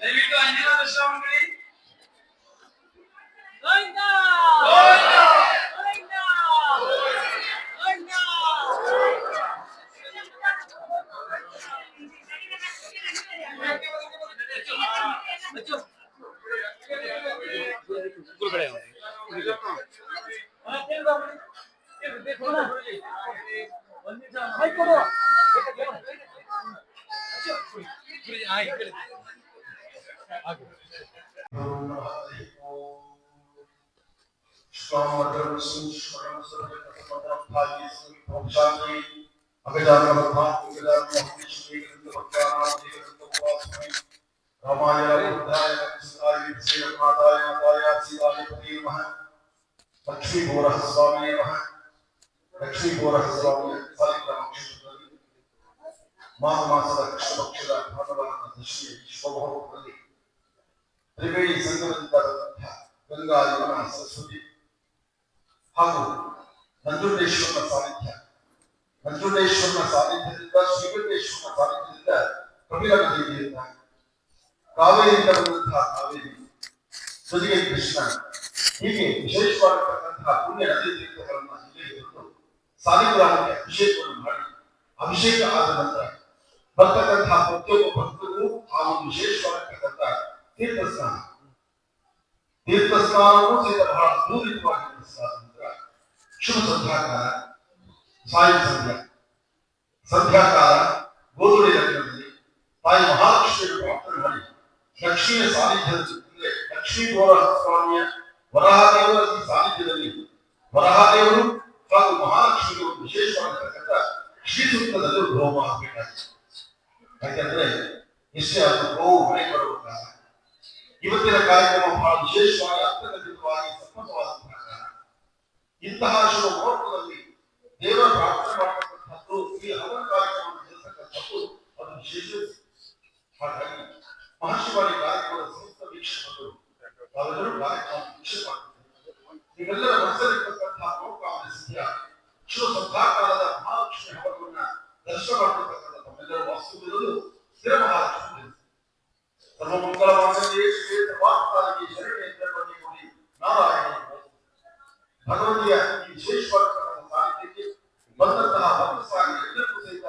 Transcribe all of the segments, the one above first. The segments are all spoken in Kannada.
దయవిట్టు అన్ని దృశ్యమండి देखो ना हाय ದಯವಿಟ್ಟು ಅಂಜಿನ ದರ್ಶನ ಮಾಡಿ ಗೋವಿಂದ ಗೋವಿಂದ! ಗೋವಿಂದ ಗೋವಿಂದ ಲಕ್ಷ್ಮೀಬೋರಹ ಸ್ವಾಮಿ ಲಕ್ಷ್ಮೀಬೋರಹ ಸ್ವಾಮಿ ಸಾಲಿಗ್ರಾಮ ಕ್ಷೇತ್ರದಲ್ಲಿ ಮಾಘ ಮಾಸದ ಕೃಷ್ಣ ಪಕ್ಷದ ಭಾನುವಾರದ ದೃಷ್ಟಿಯಲ್ಲಿ ಶುಭಮುಹೂರ್ತದಲ್ಲಿ ತ್ರಿವೇಣಿ ಸಂಗಮದಿಂದ ಗಂಗಾ ಯಮುನಾ ಸರಸ್ವತಿ ಹಾಗೂ ನಂಜುಂಡೇಶ್ವರನ ಸಾನ್ನಿಧ್ಯ ನಂಜುಂಡೇಶ್ವರನ ಸಾನ್ನಿಧ್ಯದಿಂದ ಶ್ರೀಕಂಠೇಶ್ವರನ ಸಾನ್ನಿಧ್ಯದಿಂದ ಕಪಿಲ ನದಿಯಿಂದ ಕಾವೇರಿಯಿಂದ ಬಂದಂತಹ ಕಾವೇರಿ ಜೊತೆಗೆ ಕೃಷ್ಣ ಹೀಗೆ ವಿಶೇಷವಾಗಿರ್ತಕ್ಕಂತಹ ಪುಣ್ಯ ನದಿ ತೀರ್ಥಗಳನ್ನು ಇಲ್ಲೇ ಸಾಲಿಗ್ರಾಮಕ್ಕೆ ಅಭಿಷೇಕವನ್ನು ಮಾಡಿ ಅಭಿಷೇಕ ಆದ ನಂತರ ಬರ್ತಕ್ಕಂತಹ ಪ್ರತಿಯೊಬ್ಬ ಭಕ್ತರಿಗೂ ಆ ಒಂದು ವಿಶೇಷವಾಗಿರ್ತಕ್ಕಂತಹ ತೀರ್ಥ ಸ್ನಾನ ತೀರ್ಥ ಸ್ನಾನವೂ ಸಹಿತ ಬಹಳ ದೂರಿತವಾಗಿ ನಡೆಸಲಾದ ನಂತರ ಶುಭ ಸಂಧ್ಯಾಕಾಲ ಸಾಯಿ ಸಂಧ್ಯಾ ಸಂಧ್ಯಾಕಾಲ ಗೋಧುಳಿ ಲಗ್ನದಲ್ಲಿ ತಾಯಿ ಮಹಾಲಕ್ಷ್ಮಿಯ ಪ್ರಾರ್ಥನೆ ಮಾಡಿ ಲಕ್ಷ್ಮಿಯ ಸಾನ್ನಿಧ್ಯದ ಜೊತೆಗೆ ಲಕ್ಷ್ಮೀ ಗೋರ ಸ್ವಾಮಿಯ ವರಹದೇವರ ಈ ಸಾನ್ನಿಧ್ಯದಲ್ಲಿ ವರಹದೇವರು ಹಾಗೂ ಮಹಾಲಕ್ಷ್ಮಿಗೆ ಒಂದು ವಿಶೇಷವಾಗಿರ್ತಕ್ಕಂಥ ಶ್ರೀ ಸೂಕ್ತದಲ್ಲಿ ಒಂದು ಹೋಮ ಆಗಬೇಕಾಗಿದೆ ಯಾಕಂದ್ರೆ ಇಷ್ಟೇ ಅದು ಗೋವು ಮನೆ ಬರುವ ಕಾಲ ಇವತ್ತಿನ ಕಾರ್ಯಕ್ರಮ ಬಹಳ ವಿಶೇಷವಾಗಿ ಅರ್ಥಗರ್ಭಿತವಾಗಿ ಸಮ್ಮತವಾದಂತಹ ಕಾರಣ ಇಂತಹ ಶುಭ ಮುಹೂರ್ತದಲ್ಲಿ ದೇವರ ಪ್ರಾರ್ಥನೆ ಮಾಡತಕ್ಕಂಥದ್ದು ಈ ಹವನ ಕಾರ್ಯಕ್ರಮ ನಡೆಸತಕ್ಕಂಥದ್ದು ಅದು ವಿಶೇಷ. ಹಾಗಾಗಿ ಮಹರ್ಷಿವಾಣಿ ಕಾರ್ಯಕ್ರಮದ ಸಂಯುಕ್ತ ವೀಕ್ಷಕರು ತಾವೆಲ್ಲರೂ ಕಾರ್ಯಕ್ರಮ ವೀಕ್ಷಣೆ ಮಾಡ್ತಾರೆ ನೀವೆಲ್ಲರ ಮನಸ್ಸಲ್ಲಿರ್ತಕ್ಕಂತಹ ಮನೋಕಾಮನೆ ಸಿದ್ಧ ಶುಭ ಸಂಧಾಕಾಲದ ಮಹಾಲಕ್ಷ್ಮಿ ದರ್ಶನ ಮಾಡತಕ್ಕಂಥ ವಾಸ್ತುವಿರುವುದು ಸ್ಥಿರ ಮಹಾಲಕ್ಷ್ಮಿ ಸರ್ವಮಂಗಲ ಮಾಂಗಲ್ಯೇ ಶ್ರೀ ಸರ್ವಾರ್ಥಾದಿಗೆ ಶರಣೆ ಎಂದರಲ್ಲಿ ಕೊಡಿ ನಾರಾಯಣ ಭಗವತಿಯ ಈ ವಿಶೇಷವಾಗಿರ್ತಕ್ಕಂಥ ಸಾನ್ನಿಧ್ಯಕ್ಕೆ ಬಂದಂತಹ ಭಕ್ತ ಸಾಗಿ ಎಲ್ಲರಿಗೂ ಸಹಿತ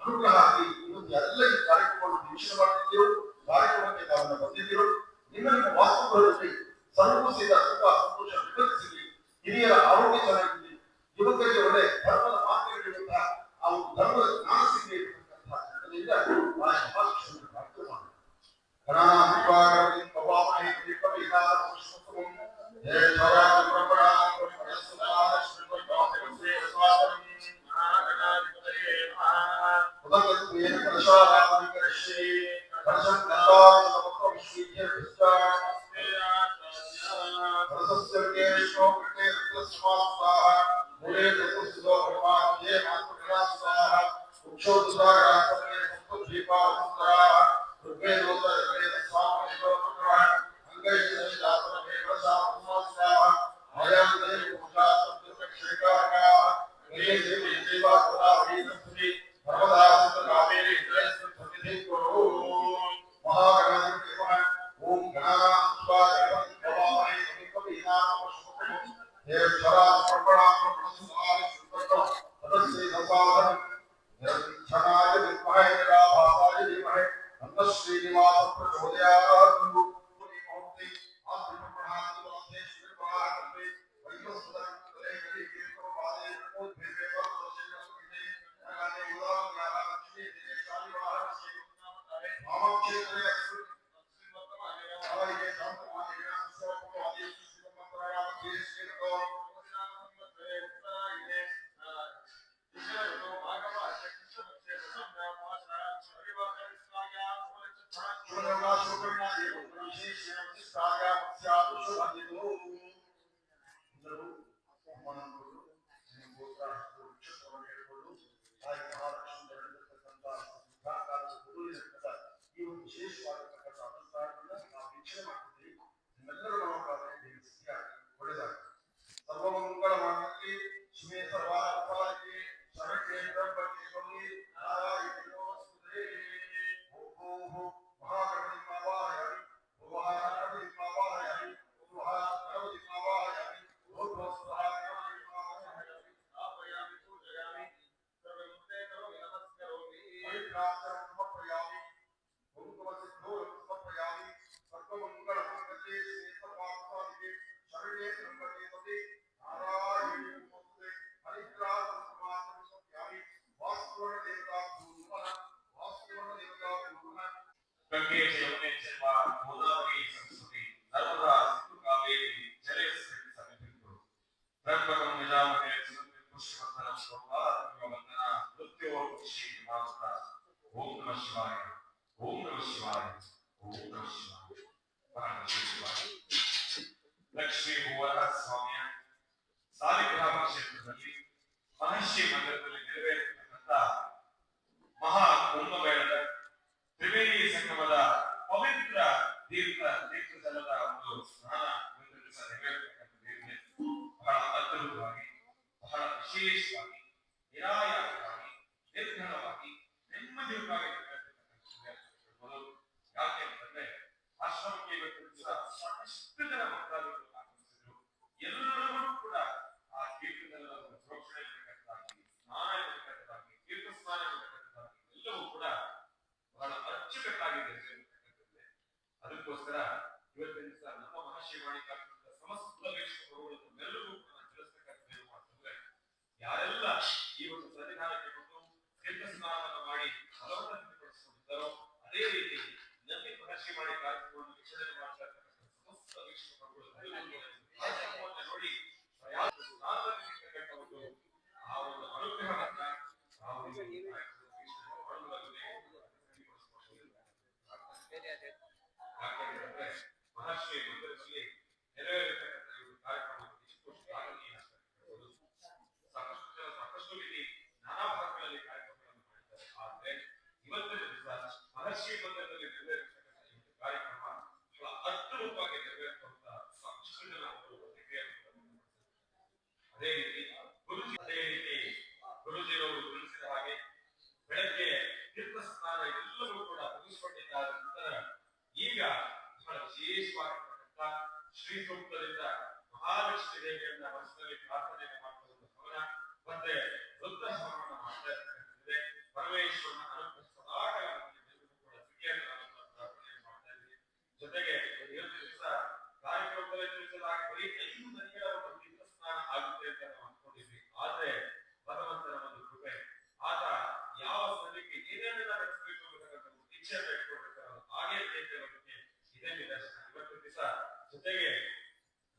ಅನುಗ್ರಹ ಆಗಲಿ ಇವತ್ತು ಎಲ್ಲ ಈ ಕಾರ್ಯಕ್ರಮವನ್ನು ವೀಕ್ಷಣೆ ಮಾಡ್ತಿದ್ದೀರೋ ಕಾರ್ಯಕ್ರಮಕ್ಕೆ ತಾವನ್ನು ಬಂದಿದ್ದೀರೋ ನಿಮ್ಮ ನಿಮ್ಮ ವಾಸ್ತುಗಳಲ್ಲಿ ಸರ್ವೂ ಸಹಿತ ಸುಖ ಸಂತೋಷ ಶ್ರೀ ಹೂವರ ಸ್ವಾಮಿಯ ಸಾಲಿಗ್ರಾಮ ಕ್ಷೇತ್ರದಲ್ಲಿ ಮಹರ್ಷಿ ಮಂದಿರದಲ್ಲಿ ನೆರವೇರಿದ ಅದಕ್ಕೋಸ್ಕರ ಇವತ್ತಿನ ಸಹ ನಮ್ಮ ಮಹಾಶಿವಾಣಿ ಕಾರ್ಯಕ್ರಮದ ಸಮಸ್ತ ಇವತ್ತಿನ ದಿವಸ ಜೊತೆಗೆ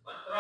ಮಂತ್ರ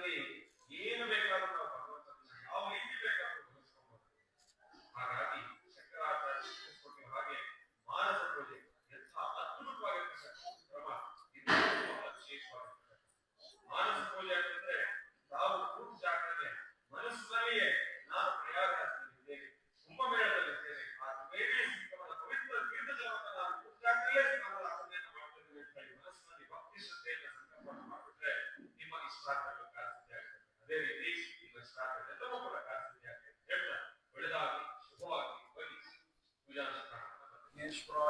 Hallelujah. Christ.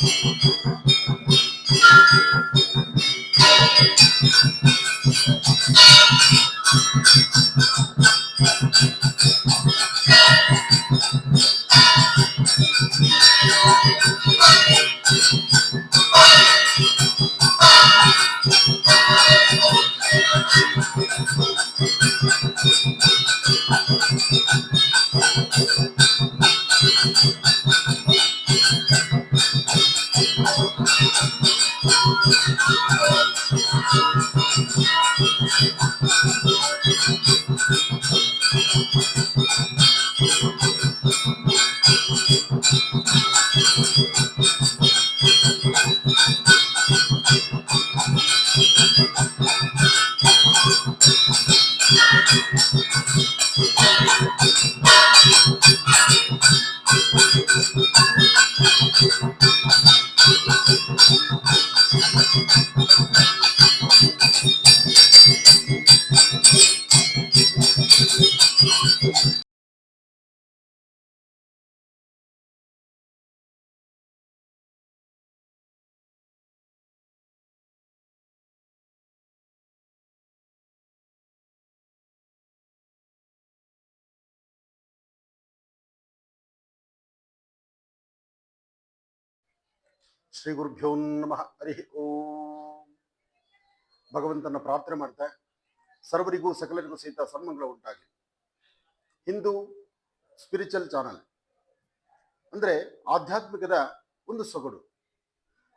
Ha ha. Shri ಗುರುಭ್ಯೋ ನಮಃ, ಹರಿ ಓಂ. ಭಗವಂತನ ಪ್ರಾರ್ಥನೆ ಮಾಡ್ತಾ ಸರ್ವರಿಗೂ ಸಕಲರಿಗೂ ಸಹಿತ ಸನ್ಮಂಗಳ ಉಂಟಾಗಿ. ಹಿಂದೂ ಸ್ಪಿರಿಚುವಲ್ ಚಾನಲ್ ಅಂದ್ರೆ ಆಧ್ಯಾತ್ಮಿಕದ ಒಂದು ಸೊಗಡು.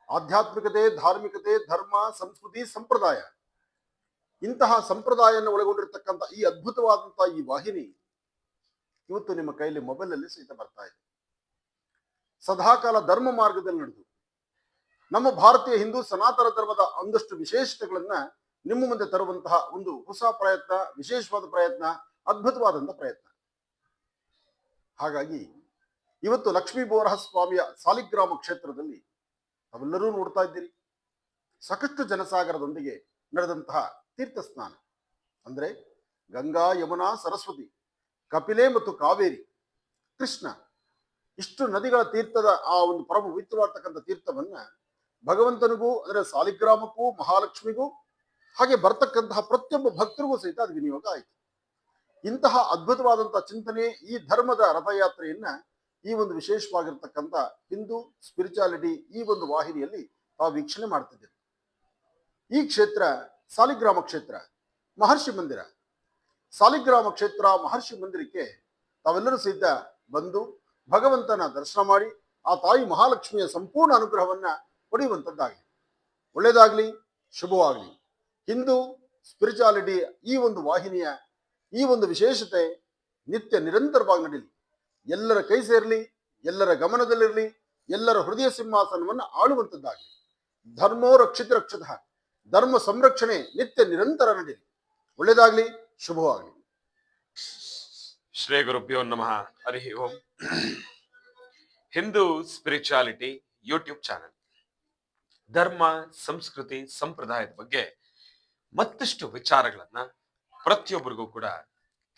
ಆಧ್ಯಾತ್ಮಿಕತೆ, ಧಾರ್ಮಿಕತೆ, ಧರ್ಮ, ಸಂಸ್ಕೃತಿ, ಸಂಪ್ರದಾಯ. ಇಂತಹ ಸಂಪ್ರದಾಯವನ್ನು ಒಳಗೊಂಡಿರ್ತಕ್ಕಂಥ ಈ ಅದ್ಭುತವಾದಂತಹ ಈ ವಾಹಿನಿ ಇವತ್ತು ನಿಮ್ಮ ಕೈಯಲ್ಲಿ ಮೊಬೈಲಲ್ಲಿ ಸಹಿತ ಬರ್ತಾ ಇದೆ. ಸದಾಕಾಲ ಧರ್ಮ ಮಾರ್ಗದಲ್ಲಿ ನಡೆದು ನಮ್ಮ ಭಾರತೀಯ ಹಿಂದೂ ಸನಾತನ ಧರ್ಮದ ಒಂದಷ್ಟು ವಿಶೇಷತೆಗಳನ್ನ ನಿಮ್ಮ ಮುಂದೆ ತರುವಂತಹ ಒಂದು ಹೊಸ ಪ್ರಯತ್ನ, ವಿಶೇಷವಾದ ಪ್ರಯತ್ನ ಅದ್ಭುತವಾದಂತಹ ಪ್ರಯತ್ನ. ಹಾಗಾಗಿ ಇವತ್ತು ಲಕ್ಷ್ಮೀ ಬೋರಹ ಸ್ವಾಮಿಯ ಸಾಲಿಗ್ರಾಮ ಕ್ಷೇತ್ರದಲ್ಲಿ ತಾವೆಲ್ಲರೂ ನೋಡ್ತಾ ಇದ್ದೀರಿ. ಸಾಕಷ್ಟು ಜನಸಾಗರದೊಂದಿಗೆ ನಡೆದಂತಹ ತೀರ್ಥ ಸ್ನಾನ ಅಂದ್ರೆ ಗಂಗಾ, ಯಮುನಾ, ಸರಸ್ವತಿ, ಕಪಿಲೆ ಮತ್ತು ಕಾವೇರಿ, ಕೃಷ್ಣ, ಇಷ್ಟು ನದಿಗಳ ತೀರ್ಥದ ಆ ಒಂದು ಪರಮ ಪರಮವಿತ್ರವಾಗ್ತಕ್ಕಂಥ ತೀರ್ಥವನ್ನ ಭಗವಂತನಿಗೂ, ಅಂದ್ರೆ ಸಾಲಿಗ್ರಾಮಕ್ಕೂ, ಮಹಾಲಕ್ಷ್ಮಿಗೂ, ಹಾಗೆ ಬರ್ತಕ್ಕಂತಹ ಪ್ರತಿಯೊಬ್ಬ ಭಕ್ತರಿಗೂ ಸಹಿತ ಅದು ವಿನಿಯೋಗ ಆಯಿತು. ಇಂತಹ ಅದ್ಭುತವಾದಂತಹ ಚಿಂತನೆ ಈ ಧರ್ಮದ ರಥಯಾತ್ರೆಯನ್ನ ಈ ಒಂದು ವಿಶೇಷವಾಗಿರ್ತಕ್ಕಂಥ ಹಿಂದೂ ಸ್ಪಿರಿಚುಯಾಲಿಟಿ ಈ ಒಂದು ವಾಹಿನಿಯಲ್ಲಿ ತಾವು ವೀಕ್ಷಣೆ ಮಾಡ್ತಿದ್ದೀರಿ ಈ ಕ್ಷೇತ್ರ ಸಾಲಿಗ್ರಾಮ ಕ್ಷೇತ್ರ, ಮಹರ್ಷಿ ಮಂದಿರ. ಸಾಲಿಗ್ರಾಮ ಕ್ಷೇತ್ರ, ಮಹರ್ಷಿ ಮಂದಿರಕ್ಕೆ ತಾವೆಲ್ಲರೂ ಸಹಿತ ಬಂದು ಭಗವಂತನ ದರ್ಶನ ಮಾಡಿ, ಆ ತಾಯಿ ಮಹಾಲಕ್ಷ್ಮಿಯ ಸಂಪೂರ್ಣ ಅನುಗ್ರಹವನ್ನ ಪಡೆಯುವಂಥದ್ದಾಗಲಿ ಒಳ್ಳೆಯದಾಗಲಿ, ಶುಭವಾಗಲಿ. ಹಿಂದೂ ಸ್ಪಿರಿಚುಯಾಲಿಟಿ ಈ ಒಂದು ವಾಹಿನಿಯ ಈ ಒಂದು ವಿಶೇಷತೆ ನಿತ್ಯ ನಿರಂತರವಾಗಿ ನಡೀಲಿ. ಎಲ್ಲರ ಕೈ ಸೇರಲಿ, ಎಲ್ಲರ ಗಮನದಲ್ಲಿರಲಿ, ಎಲ್ಲರ ಹೃದಯ ಸಿಂಹಾಸನವನ್ನು ಆಳುವಂಥದ್ದಾಗಲಿ. ಧರ್ಮೋ ರಕ್ಷಿತ ರಕ್ಷಿತ. ಧರ್ಮ ಸಂರಕ್ಷಣೆ ನಿತ್ಯ ನಿರಂತರ ನಡೀಲಿ. ಒಳ್ಳೆಯದಾಗಲಿ, ಶುಭವಾಗಲಿ. ಶ್ರೀ ಗುರುಭ್ಯೋ ನಮಃ. Hari Om. Hindu spirituality YouTube channel. ಧರ್ಮ, ಸಂಸ್ಕೃತಿ, ಸಂಪ್ರದಾಯದ ಬಗ್ಗೆ ಮತ್ತಷ್ಟು ವಿಚಾರಗಳನ್ನ ಪ್ರತಿಯೊಬ್ಬರಿಗೂ ಕೂಡ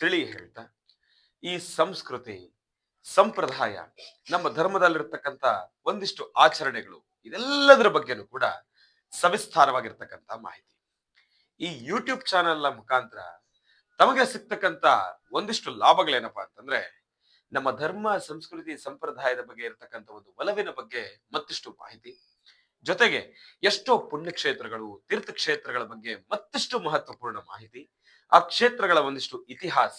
ತಿಳಿ ಹೇಳ್ತಾ ಈ ಸಂಸ್ಕೃತಿ, ಸಂಪ್ರದಾಯ, ನಮ್ಮ ಧರ್ಮದಲ್ಲಿರ್ತಕ್ಕಂಥ ಒಂದಿಷ್ಟು ಆಚರಣೆಗಳು, ಇದೆಲ್ಲದರ ಬಗ್ಗೆನೂ ಕೂಡ ಸವಿಸ್ತಾರವಾಗಿರ್ತಕ್ಕಂಥ ಮಾಹಿತಿ. ಈ ಯೂಟ್ಯೂಬ್ ಚಾನೆಲ್ನ ಮುಖಾಂತರ ತಮಗೆ ಸಿಗ್ತಕ್ಕಂತ ಒಂದಿಷ್ಟು ಲಾಭಗಳೇನಪ್ಪಾ ಅಂತಂದ್ರೆ, ನಮ್ಮ ಧರ್ಮ, ಸಂಸ್ಕೃತಿ, ಸಂಪ್ರದಾಯದ ಬಗ್ಗೆ ಇರತಕ್ಕಂತ ಒಂದು ಒಲವಿನ ಬಗ್ಗೆ ಮತ್ತಿಷ್ಟು ಮಾಹಿತಿ ಜೊತೆಗೆ ಎಷ್ಟೋ ಪುಣ್ಯಕ್ಷೇತ್ರಗಳು, ತೀರ್ಥಕ್ಷೇತ್ರಗಳ ಬಗ್ಗೆ ಮತ್ತಷ್ಟು ಮಹತ್ವಪೂರ್ಣ ಮಾಹಿತಿ. ಆ ಕ್ಷೇತ್ರಗಳ ಒಂದಿಷ್ಟು ಇತಿಹಾಸ,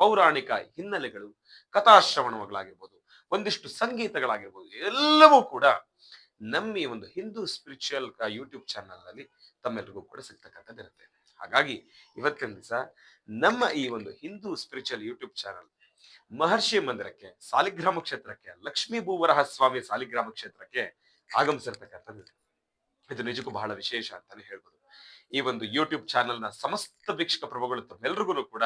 ಪೌರಾಣಿಕ ಹಿನ್ನೆಲೆಗಳು, ಕಥಾಶ್ರವಣಗಳಾಗಿರ್ಬೋದು, ಒಂದಿಷ್ಟು ಸಂಗೀತಗಳಾಗಿರ್ಬೋದು, ಎಲ್ಲವೂ ಕೂಡ ನಮ್ಮ ಈ ಒಂದು ಹಿಂದೂ ಸ್ಪಿರಿಚುವಲ್ ಯೂಟ್ಯೂಬ್ ಚಾನಲ್ನಲ್ಲಿ ತಮ್ಮೆಲ್ಲರಿಗೂ ಕೂಡ ಸಿಗ್ತಕ್ಕಂಥದ್ದಿರುತ್ತೆ ಹಾಗಾಗಿ ಇವತ್ತಿನ ದಿವಸ ನಮ್ಮ ಈ ಒಂದು Hindu spiritual YouTube channel Maharshi ಮಂದಿರಕ್ಕೆ, ಸಾಲಿಗ್ರಾಮ ಕ್ಷೇತ್ರಕ್ಕೆ, ಲಕ್ಷ್ಮೀ ಭೂವರಹ ಸ್ವಾಮಿ ಸಾಲಿಗ್ರಾಮ ಕ್ಷೇತ್ರಕ್ಕೆ ಆಗಮಿಸಿರ್ತಕ್ಕಂಥದ್ದು. ಇದು ನಿಜಕ್ಕೂ ಬಹಳ ವಿಶೇಷ ಅಂತಾನೆ ಹೇಳ್ಬೋದು. ಈ ಒಂದು ಯೂಟ್ಯೂಬ್ ಚಾನೆಲ್ನ ಸಮಸ್ತ ವೀಕ್ಷಕ ಪ್ರಭುಗಳು ತಮ್ಮೆಲ್ರಿಗೂ ಕೂಡ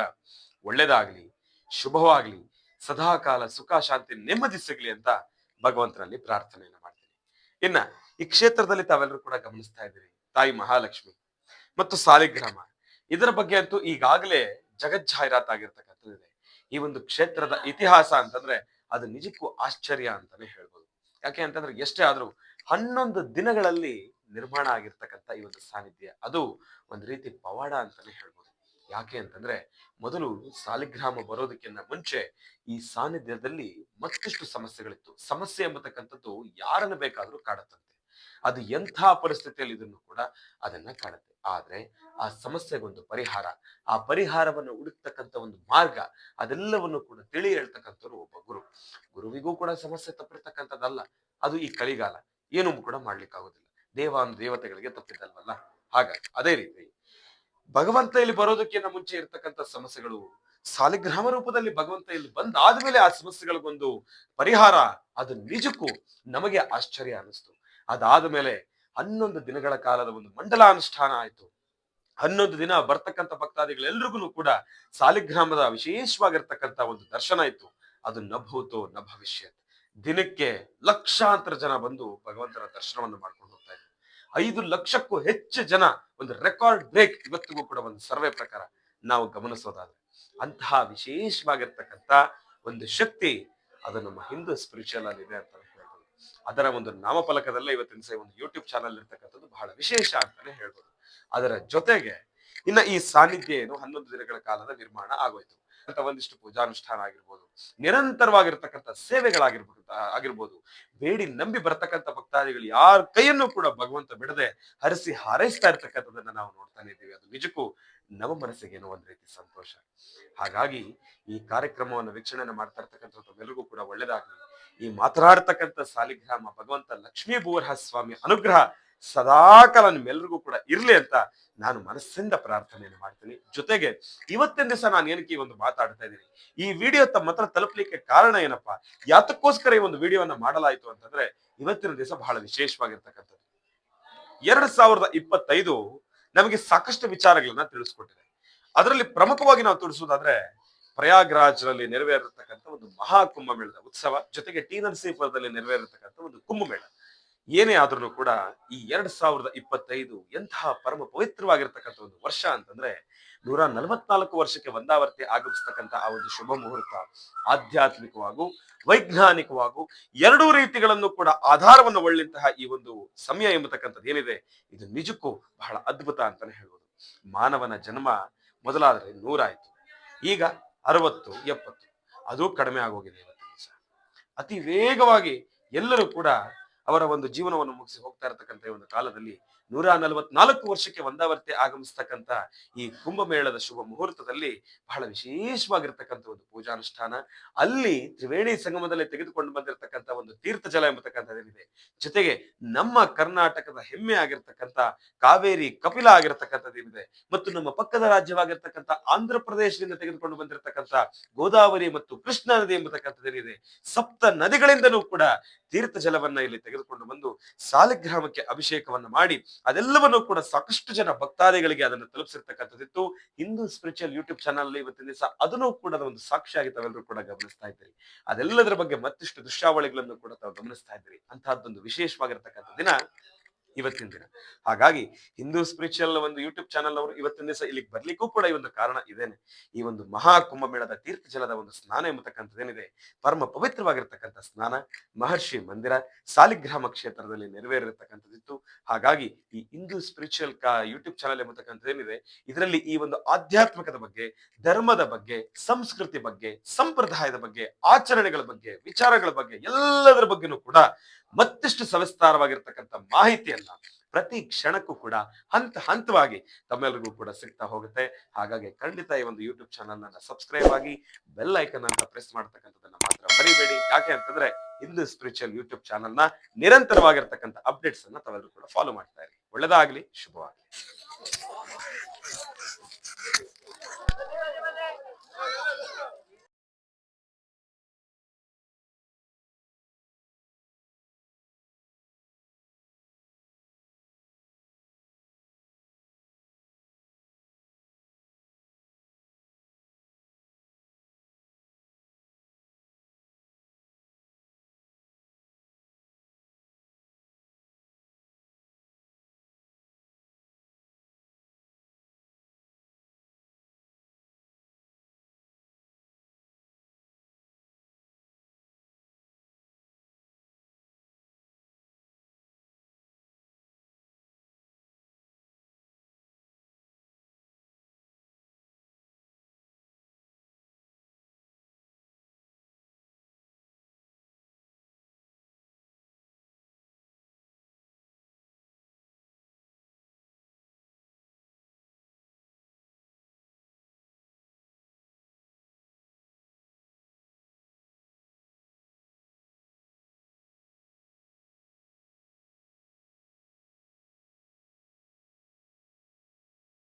ಒಳ್ಳೇದಾಗ್ಲಿ, ಶುಭವಾಗ್ಲಿ, ಸದಾಕಾಲ ಸುಖ, ಶಾಂತಿ, ನೆಮ್ಮದಿ ಸಿಗ್ಲಿ ಅಂತ ಭಗವಂತನಲ್ಲಿ ಪ್ರಾರ್ಥನೆಯನ್ನ ಮಾಡ್ತೀನಿ. ಇನ್ನ ಈ ಕ್ಷೇತ್ರದಲ್ಲಿ ತಾವೆಲ್ಲರೂ ಕೂಡ ಗಮನಿಸ್ತಾ ಇದ್ದೀರಿ. ತಾಯಿ ಮಹಾಲಕ್ಷ್ಮಿ ಮತ್ತು ಸಾಲಿಗ್ರಾಮ. ಇದರ ಬಗ್ಗೆ ಅಂತೂ ಈಗಾಗಲೇ ಜಗಜ್ಜಾಹಿರಾತ್ ಆಗಿರ್ತಕ್ಕಂಥದ್ದು ಇದೆ. ಈ ಒಂದು ಕ್ಷೇತ್ರದ ಇತಿಹಾಸ ಅಂತಂದ್ರೆ ಅದು ನಿಜಕ್ಕೂ ಆಶ್ಚರ್ಯ ಅಂತಾನೆ ಹೇಳ್ಬೋದು. ಯಾಕೆ ಅಂತಂದ್ರೆ ಎಷ್ಟೇ ಆದ್ರೂ ಹನ್ನೊಂದು ದಿನಗಳಲ್ಲಿ ನಿರ್ಮಾಣ ಆಗಿರ್ತಕ್ಕಂಥ ಈ ಒಂದು ಸಾನ್ನಿಧ್ಯ. ಅದು ಒಂದು ರೀತಿ ಪವಾಡ ಅಂತಾನೆ ಹೇಳ್ಬೋದು. ಯಾಕೆ ಅಂತಂದ್ರೆ ಮೊದಲು ಸಾಲಿಗ್ರಾಮ ಬರೋದಕ್ಕಿಂತ ಮುಂಚೆ ಈ ಸಾನ್ನಿಧ್ಯದಲ್ಲಿ ಮತ್ತಷ್ಟು ಸಮಸ್ಯೆಗಳಿತ್ತು. ಸಮಸ್ಯೆ ಎಂಬತಕ್ಕಂಥದ್ದು ಯಾರನ್ನ ಬೇಕಾದ್ರೂ ಕಾಡುತ್ತಂತೆ. ಅದು ಎಂಥ ಪರಿಸ್ಥಿತಿಯಲ್ಲಿ ಇದನ್ನು ಕೂಡ ಅದನ್ನ ಕಾಡುತ್ತೆ. ಆದ್ರೆ ಆ ಸಮಸ್ಯೆಗೊಂದು ಪರಿಹಾರ, ಆ ಪರಿಹಾರವನ್ನು ಹುಡುಕ್ತಕ್ಕಂಥ ಒಂದು ಮಾರ್ಗ, ಅದೆಲ್ಲವನ್ನು ಕೂಡ ತಿಳಿ ಹೇಳ್ತಕ್ಕಂಥವ್ರು ಒಬ್ಬ ಗುರು. ಗುರುವಿಗೂ ಕೂಡ ಸಮಸ್ಯೆ ತಪ್ಪಿರ್ತಕ್ಕಂಥದ್ದಲ್ಲ. ಅದು ಈ ಕಳಿಗಾಲ. ಏನು ಕೂಡ ಮಾಡ್ಲಿಕ್ಕಾಗೋದಿಲ್ಲ. ಅಂದ್ರೆ ದೇವತೆಗಳಿಗೆ ತಪ್ಪಿದಲ್ವಲ್ಲ ಹಾಗಾಗಿ ಅದೇ ರೀತಿ ಭಗವಂತ ಇಲ್ಲಿ ಬರೋದಕ್ಕಿಂತ ಮುಂಚೆ ಇರ್ತಕ್ಕಂಥ ಸಮಸ್ಯೆಗಳು ಸಾಲಿಗ್ರಾಮ ರೂಪದಲ್ಲಿ ಭಗವಂತ ಇಲ್ಲಿ ಬಂದಾದ್ಮೇಲೆ ಆ ಸಮಸ್ಯೆಗಳಿಗೊಂದು ಪರಿಹಾರ ಅದು ನಿಜಕ್ಕೂ ನಮಗೆ ಆಶ್ಚರ್ಯ ಅನಿಸ್ತು ಅದಾದ ಮೇಲೆ ಹನ್ನೊಂದು ದಿನಗಳ ಕಾಲದ ಒಂದು ಮಂಡಲಾನುಷ್ಠಾನ ಆಯ್ತು. ಹನ್ನೊಂದು ದಿನ ಬರ್ತಕ್ಕಂಥ ಭಕ್ತಾದಿಗಳೆಲ್ರಿಗೂ ಕೂಡ ಸಾಲಿಗ್ರಾಮದ ವಿಶೇಷವಾಗಿರ್ತಕ್ಕಂಥ ಒಂದು ದರ್ಶನ ಇತ್ತು. ಅದು ನಭೂತೋ ನ ಭವಿಷ್ಯತ್. ದಿನಕ್ಕೆ ಲಕ್ಷಾಂತರ ಜನ ಬಂದು ಭಗವಂತನ ದರ್ಶನವನ್ನು ಮಾಡ್ಕೊಂಡು ಹೋಗ್ತಾ ಇದ್ದಾರೆ. ಐದು ಲಕ್ಷಕ್ಕೂ ಹೆಚ್ಚು ಜನ ಒಂದು ರೆಕಾರ್ಡ್ ಬ್ರೇಕ್ ಇವತ್ತಿಗೂ ಕೂಡ ಒಂದು ಸರ್ವೆ ಪ್ರಕಾರ ನಾವು ಗಮನಿಸೋದಾದ್ರೆ. ಅಂತಹ ವಿಶೇಷವಾಗಿರ್ತಕ್ಕಂಥ ಒಂದು ಶಕ್ತಿ ಅದು ನಮ್ಮ ಹಿಂದೂ ಸ್ಪಿರಿಚುವಲ್ ಅಲ್ಲಿ ಇದೆ ಅಂತ ಹೇಳ್ಬೋದು. ಅದರ ಒಂದು ನಾಮಫಲಕದಲ್ಲೇ ಇವತ್ತಿನ ಸಹ ಒಂದು ಯೂಟ್ಯೂಬ್ ಚಾನಲ್ ಇರ್ತಕ್ಕಂಥದ್ದು ಬಹಳ ವಿಶೇಷ ಅಂತಾನೆ ಹೇಳ್ಬೋದು. ಅದರ ಜೊತೆಗೆ ಇನ್ನ ಈ ಸಾನ್ನಿಧ್ಯ ಏನು ಹನ್ನೊಂದು ದಿನಗಳ ಕಾಲದ ನಿರ್ಮಾಣ ಆಗೋಯ್ತು. ಅಂತ ಒಂದಿಷ್ಟು ಪೂಜಾನುಷ್ಠಾನ ಆಗಿರ್ಬೋದು, ನಿರಂತರವಾಗಿರ್ತಕ್ಕಂಥ ಸೇವೆಗಳಾಗಿರ್ಬೋದು ಆಗಿರ್ಬೋದು. ಬೇಡಿ ನಂಬಿ ಬರ್ತಕ್ಕಂಥ ಭಕ್ತಾದಿಗಳು ಯಾರ ಕೈಯನ್ನು ಕೂಡ ಭಗವಂತ ಬಿಡದೆ ಹರಿಸಿ ಹಾರೈಸ್ತಾ ಇರ್ತಕ್ಕಂಥದ್ದನ್ನ ನಾವು ನೋಡ್ತಾನೆ ಇದ್ದೀವಿ. ಅದು ನಿಜಕ್ಕೂ ನಮ್ಮ ಮನಸ್ಸಿಗೆ ಏನೋ ಒಂದ್ ರೀತಿ ಸಂತೋಷ. ಹಾಗಾಗಿ ಈ ಕಾರ್ಯಕ್ರಮವನ್ನು ವೀಕ್ಷಣೆ ಮಾಡ್ತಾ ಇರ್ತಕ್ಕಂಥದ್ದು ಕೂಡ ಒಳ್ಳೇದಾಗ್ಲಿ. ಈ ಮಾತನಾಡ್ತಕ್ಕಂಥ ಸಾಲಿಗ್ರಾಮ ಭಗವಂತ ಲಕ್ಷ್ಮೀ ಬೋರ್ಹ ಸ್ವಾಮಿ ಅನುಗ್ರಹ ಸದಾಕಾಲ ನಿಮ್ಮೆಲ್ಲರಿಗೂ ಕೂಡ ಇರ್ಲಿ ಅಂತ ನಾನು ಮನಸ್ಸಿಂದ ಪ್ರಾರ್ಥನೆಯನ್ನು ಮಾಡ್ತೀನಿ. ಜೊತೆಗೆ ಇವತ್ತಿನ ದಿವಸ ನಾನು ಏನಕ್ಕೆ ಈ ಒಂದು ಮಾತಾಡ್ತಾ ಇದ್ದೀನಿ? ಈ ವಿಡಿಯೋ ತಮ್ಮ ಹತ್ರ ತಲುಪಲಿಕ್ಕೆ ಕಾರಣ ಏನಪ್ಪಾ? ಯಾತಕ್ಕೋಸ್ಕರ ಈ ಒಂದು ವಿಡಿಯೋವನ್ನ ಮಾಡಲಾಯಿತು ಅಂತಂದ್ರೆ ಇವತ್ತಿನ ದಿವಸ ಬಹಳ ವಿಶೇಷವಾಗಿರ್ತಕ್ಕಂಥದ್ದು. ಎರಡ್ ಸಾವಿರದ ಇಪ್ಪತ್ತೈದು ನಮಗೆ ಸಾಕಷ್ಟು ವಿಚಾರಗಳನ್ನ ತಿಳಿಸ್ಕೊಟ್ಟಿದೆ. ಅದರಲ್ಲಿ ಪ್ರಮುಖವಾಗಿ ನಾವು ತಿಳಿಸುವುದಾದ್ರೆ ಪ್ರಯಾಗ್ರಾಜ್ನಲ್ಲಿ ನೆರವೇರಿರ್ತಕ್ಕಂಥ ಒಂದು ಮಹಾ ಕುಂಭಮೇಳದ ಉತ್ಸವ, ಜೊತೆಗೆ ಟಿ ನರಸೀಪುರದಲ್ಲಿ ನೆರವೇರಿರ್ತಕ್ಕಂಥ ಒಂದು ಕುಂಭಮೇಳ. ಏನೇ ಆದ್ರೂ ಕೂಡ ಈ ಎರಡ್ ಸಾವಿರದ ಇಪ್ಪತ್ತೈದು ಎಂತಹ ಪರಮ ಪವಿತ್ರವಾಗಿರ್ತಕ್ಕಂಥ ಒಂದು ವರ್ಷ ಅಂತಂದ್ರೆ ನೂರ ನಲವತ್ನಾಲ್ಕು ವರ್ಷಕ್ಕೆ ಒಂದಾವರ್ತಿ ಆಗಮಿಸ್ತಕ್ಕಂಥ ಆ ಒಂದು ಶುಭ ಮುಹೂರ್ತ. ಆಧ್ಯಾತ್ಮಿಕವಾಗೂ, ವೈಜ್ಞಾನಿಕವಾಗೂ ಎರಡೂ ರೀತಿಗಳನ್ನು ಕೂಡ ಆಧಾರವನ್ನು ಒಳ್ಳಿಂತಹ ಈ ಒಂದು ಸಮಯ ಎಂಬತಕ್ಕಂಥದ್ದು ಏನಿದೆ, ಇದು ನಿಜಕ್ಕೂ ಬಹಳ ಅದ್ಭುತ ಅಂತಾನೆ ಹೇಳ್ಬೋದು. ಮಾನವನ ಜನ್ಮ ಮೊದಲಾದರೆ ನೂರಾಯ್ತು, ಈಗ ಅರವತ್ತು, ಎಪ್ಪತ್ತು. ಅದು ಕಡಿಮೆ ಆಗೋಗಿದೆ ಅತಿ ವೇಗವಾಗಿ ಎಲ್ಲರೂ ಕೂಡ ಅವರ ಒಂದು ಜೀವನವನ್ನು ಮುಗಿಸಿ ಹೋಗ್ತಾ ಇರತಕ್ಕಂಥ ಒಂದು ಕಾಲದಲ್ಲಿ ನೂರ ನಲವತ್ನಾಲ್ಕು ವರ್ಷಕ್ಕೆ ಒಂದಾವರ್ತಿ ಆಗಮಿಸ್ತಕ್ಕಂಥ ಈ ಕುಂಭಮೇಳದ ಶುಭ ಮುಹೂರ್ತದಲ್ಲಿ ಬಹಳ ವಿಶೇಷವಾಗಿರ್ತಕ್ಕಂಥ ಒಂದು ಪೂಜಾನುಷ್ಠಾನ. ಅಲ್ಲಿ ತ್ರಿವೇಣಿ ಸಂಗಮದಲ್ಲಿ ತೆಗೆದುಕೊಂಡು ಬಂದಿರತಕ್ಕಂಥ ಒಂದು ತೀರ್ಥ ಜಲ ಎಂಬತಕ್ಕಂಥದ್ದೇನಿದೆ. ಜೊತೆಗೆ ನಮ್ಮ ಕರ್ನಾಟಕದ ಹೆಮ್ಮೆ ಆಗಿರ್ತಕ್ಕಂಥ ಕಾವೇರಿ ಕಪಿಲ ಆಗಿರ್ತಕ್ಕಂಥದ್ದೇನಿದೆ. ಮತ್ತು ನಮ್ಮ ಪಕ್ಕದ ರಾಜ್ಯವಾಗಿರ್ತಕ್ಕಂಥ ಆಂಧ್ರ ಪ್ರದೇಶದಿಂದ ತೆಗೆದುಕೊಂಡು ಬಂದಿರತಕ್ಕಂಥ ಗೋದಾವರಿ ಮತ್ತು ಕೃಷ್ಣಾ ನದಿ ಎಂಬತಕ್ಕಂಥದ್ದೇನಿದೆ. ಸಪ್ತ ನದಿಗಳಿಂದಲೂ ಕೂಡ ತೀರ್ಥ ಜಲವನ್ನ ಇಲ್ಲಿ ತೆಗೆದುಕೊಂಡು ಬಂದು ಸಾಲಿಗ್ರಾಮಕ್ಕೆ ಅಭಿಷೇಕವನ್ನ ಮಾಡಿ ಅದೆಲ್ಲವನ್ನೂ ಕೂಡ ಸಾಕಷ್ಟು ಜನ ಭಕ್ತಾದಿಗಳಿಗೆ ಅದನ್ನು ತಲುಪಿಸಿರ್ತಕ್ಕಂಥದ್ದಿತ್ತು. ಹಿಂದೂ ಸ್ಪಿರಿಚುವಲ್ ಯೂಟ್ಯೂಬ್ ಚಾನಲ್ ಇವತ್ತಿನ ದಿವಸ ಅದನ್ನು ಕೂಡ ಒಂದು ಸಾಕ್ಷಿಯಾಗಿ ತಾವೆಲ್ಲರೂ ಕೂಡ ಗಮನಿಸ್ತಾ ಇದ್ದೀರಿ. ಅದೆಲ್ಲದರ ಬಗ್ಗೆ ಮತ್ತಿಷ್ಟು ದೃಶ್ಯಾವಳಿಗಳನ್ನು ಕೂಡ ತಾವು ಗಮನಿಸ್ತಾ ಇದ್ದೀರಿ. ಅಂತಹದ್ದೊಂದು ವಿಶೇಷವಾಗಿರ್ತಕ್ಕಂಥ ದಿನ. ಇವತ್ತಿನ ದಿನ. ಹಾಗಾಗಿ ಹಿಂದೂ ಸ್ಪಿರಿಚುವಲ್ ಒಂದು ಯೂಟ್ಯೂಬ್ ಚಾನಲ್ ಅವರು ಇವತ್ತಿನ ದಿವಸ ಇಲ್ಲಿಗೆ ಬರ್ಲಿಕ್ಕೂ ಕೂಡ ಈ ಒಂದು ಕಾರಣ ಇದೇನೆ. ಈ ಒಂದು ಮಹಾ ಕುಂಭಮೇಳದ ತೀರ್ಥ ಜಲದ ಒಂದು ಸ್ನಾನ ಎಂಬತಕ್ಕಂಥದ್ದೇನಿದೆ ಪರಮ ಪವಿತ್ರವಾಗಿರ್ತಕ್ಕಂಥ ಸ್ನಾನ, ಮಹರ್ಷಿ ಮಂದಿರ, ಸಾಲಿಗ್ರಾಮ ಕ್ಷೇತ್ರದಲ್ಲಿ ನೆರವೇರಿರತಕ್ಕಂಥದ್ದಿತ್ತು. ಹಾಗಾಗಿ ಈ ಹಿಂದೂ ಸ್ಪಿರಿಚುವಲ್ ಕಾ ಯೂಟ್ಯೂಬ್ ಚಾನಲ್ ಎಂಬತಕ್ಕಂಥದ್ದೇನಿದೆ ಇದರಲ್ಲಿ ಈ ಒಂದು ಆಧ್ಯಾತ್ಮಿಕದ ಬಗ್ಗೆ, ಧರ್ಮದ ಬಗ್ಗೆ, ಸಂಸ್ಕೃತಿ ಬಗ್ಗೆ, ಸಂಪ್ರದಾಯದ ಬಗ್ಗೆ, ಆಚರಣೆಗಳ ಬಗ್ಗೆ, ವಿಚಾರಗಳ ಬಗ್ಗೆ ಎಲ್ಲದರ ಬಗ್ಗೆನೂ ಕೂಡ ಮತ್ತಿಷ್ಟು ಸವಿಸ್ತಾರವಾಗಿರ್ತಕ್ಕಂಥ ಮಾಹಿತಿಯನ್ನ ಪ್ರತಿ ಕ್ಷಣಕ್ಕೂ ಕೂಡ ಹಂತ ಹಂತವಾಗಿ ತಮ್ಮೆಲ್ಲರಿಗೂ ಕೂಡ ಸಿಗ್ತಾ ಹೋಗುತ್ತೆ. ಹಾಗಾಗಿ ಖಂಡಿತ ಈ ಒಂದು ಯೂಟ್ಯೂಬ್ ಚಾನಲ್ ನನ್ನ ಸಬ್ಸ್ಕ್ರೈಬ್ ಆಗಿ ಬೆಲ್ ಐಕನ್ ಅಂತ ಪ್ರೆಸ್ ಮಾಡ್ತಕ್ಕಂಥದ್ದನ್ನ ಮಾತ್ರ ಮರಿಬೇಡಿ. ಯಾಕೆ ಅಂತಂದ್ರೆ ಹಿಂದೂ ಸ್ಪಿರಿಚುವಲ್ ಯೂಟ್ಯೂಬ್ ಚಾನಲ್ನ ನಿರಂತರವಾಗಿರ್ತಕ್ಕಂಥ ಅಪ್ಡೇಟ್ಸ್ ಅನ್ನ ತಾವೆಲ್ಲರೂ ಕೂಡ ಫಾಲೋ ಮಾಡ್ತಾ ಇರಿ. ಒಳ್ಳೆದಾಗ್ಲಿ, ಶುಭವಾಗ್ಲಿ.